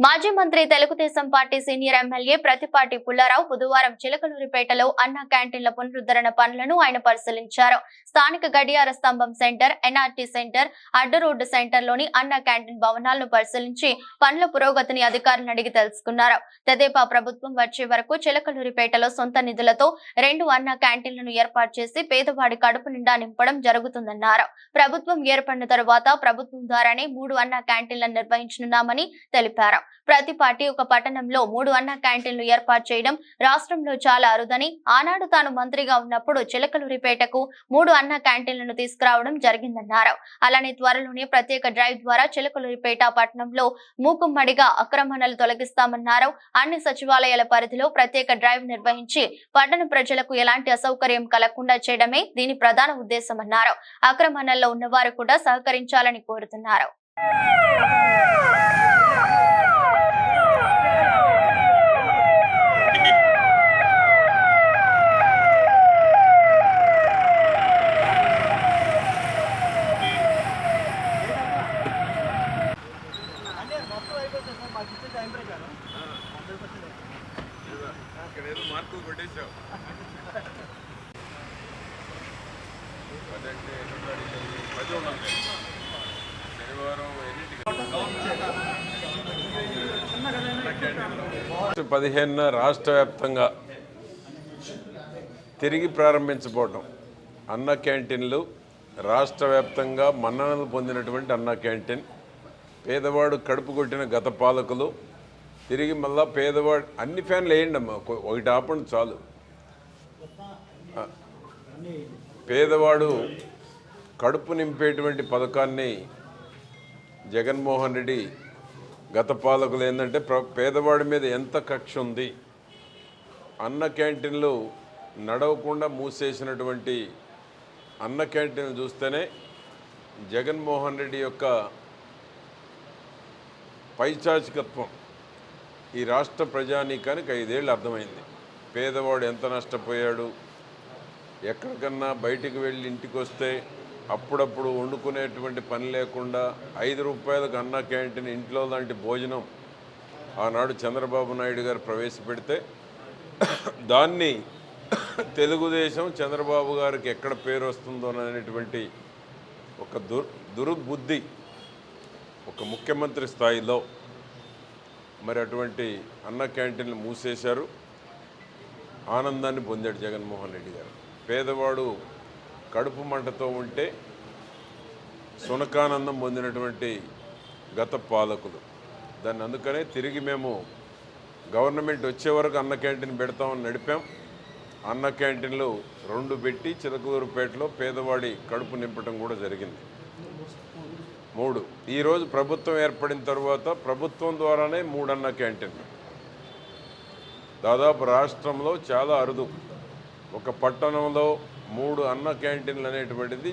మాజీ మంత్రి Telugu Desam party senior MLA Prathipati Pullarao బుధవారం చిలకలూరిపేటలో అన్న క్యాంటీన్ల పునరుద్ధరణ పనులను ఆయన పరిశీలించారు. స్థానిక గడియార స్తంభం సెంటర్ ఎన్ఆర్టీ సెంటర్ అడ్డు రోడ్డు సెంటర్లోని అన్న క్యాంటీన్ భవనాలను పరిశీలించి పనుల పురోగతిని అధికారులను అడిగి తెలుసుకున్నారు. తెదేపా ప్రభుత్వం వచ్చే వరకు చిలకలూరిపేటలో సొంత నిధులతో రెండు అన్న క్యాంటీన్లను ఏర్పాటు చేసి పేదవాడి కడుపు నిండా నింపడం జరుగుతుందన్నారు. ప్రభుత్వం ఏర్పడిన తరువాత ప్రభుత్వం ద్వారానే మూడు అన్న క్యాంటీన్లను నిర్వహించనున్నామని తెలిపారు. ప్రతి పార్టీ ఒక పట్టణంలో మూడు అన్న క్యాంటీన్లు ఏర్పాటు చేయడం రాష్ట్రంలో చాలా అరుదని. ఆనాడు తాను మంత్రిగా ఉన్నప్పుడు చిలకలూరిపేటకు మూడు అన్న క్యాంటీన్లను తీసుకురావడం జరిగిందన్నారు. అలానే త్వరలోనే ప్రత్యేక డ్రైవ్ ద్వారా చిలకలూరిపేట పట్టణంలో మూకుమ్మడిగా అక్రమణలు తొలగిస్తామన్నారు. అన్ని సచివాలయాల పరిధిలో ప్రత్యేక డ్రైవ్ నిర్వహించి పట్టణ ప్రజలకు ఎలాంటి అసౌకర్యం కలగకుండా చేయడమే దీని ప్రధాన ఉద్దేశమన్నారు. అక్రమణల్లో ఉన్నవారు కూడా సహకరించాలని కోరుతున్నారు. మార్కులు కొట్టేశావు. పది శనివారం ఎన్నింటికి? పదిహేనున రాష్ట్ర వ్యాప్తంగా తిరిగి ప్రారంభించబోవటం. అన్న క్యాంటీన్లు రాష్ట్ర వ్యాప్తంగా మన్ననలు పొందినటువంటి అన్న క్యాంటీన్ పేదవాడు కడుపు కొట్టిన గత పాలకులు తిరిగి మళ్ళా పేదవాడు అన్ని ఫ్యాన్లు వేయండి అమ్మా. ఒక- ఒకటి ఆపండి చాలు. పేదవాడు కడుపు నింపేటువంటి పథకాన్ని జగన్మోహన్ రెడ్డి గత పాలకులు ఏంటంటే ప్ర పేదవాడి మీద ఎంత కక్ష ఉంది అన్న క్యాంటీన్లు నడవకుండా మూసేసినటువంటి అన్న క్యాంటీన్లు చూస్తేనే జగన్మోహన్ రెడ్డి యొక్క పైచాచికత్వం ఈ రాష్ట్ర ప్రజానీకానికి ఐదేళ్ళు అర్థమైంది. పేదవాడు ఎంత నష్టపోయాడు? ఎక్కడికన్నా బయటికి వెళ్ళి ఇంటికి వస్తే అప్పుడప్పుడు వండుకునేటువంటి పని లేకుండా ఐదు రూపాయలకు అన్న క్యాంటీన్ ఇంట్లో లాంటి భోజనం ఆనాడు చంద్రబాబు నాయుడు గారు ప్రవేశపెడితే దాన్ని తెలుగుదేశం చంద్రబాబు గారికి ఎక్కడ పేరు వస్తుందో అనేటువంటి ఒక దుర్ దుర్బుద్ధి ఒక ముఖ్యమంత్రి స్థాయిలో మరి అటువంటి అన్న క్యాంటీన్లు మూసేశారు. ఆనందాన్ని పొందాడు జగన్మోహన్ రెడ్డి గారు. పేదవాడు కడుపు మంటతో ఉంటే సునకానందం పొందినటువంటి గత పాలకులు. దాన్ని అందుకనే తిరిగి మేము గవర్నమెంట్ వచ్చే వరకు అన్న క్యాంటీన్ పెడతామని నడిపాం. అన్న క్యాంటీన్లు రెండు పెట్టి చిలకూరుపేటలో పేదవాడి కడుపు నింపడం కూడా జరిగింది. మూడు. ఈరోజు ప్రభుత్వం ఏర్పడిన తర్వాత ప్రభుత్వం ద్వారానే మూడన్న క్యాంటీన్లు దాదాపు రాష్ట్రంలో చాలా అరుదు. ఒక పట్టణంలో మూడు అన్న క్యాంటీన్లు అనేటువంటిది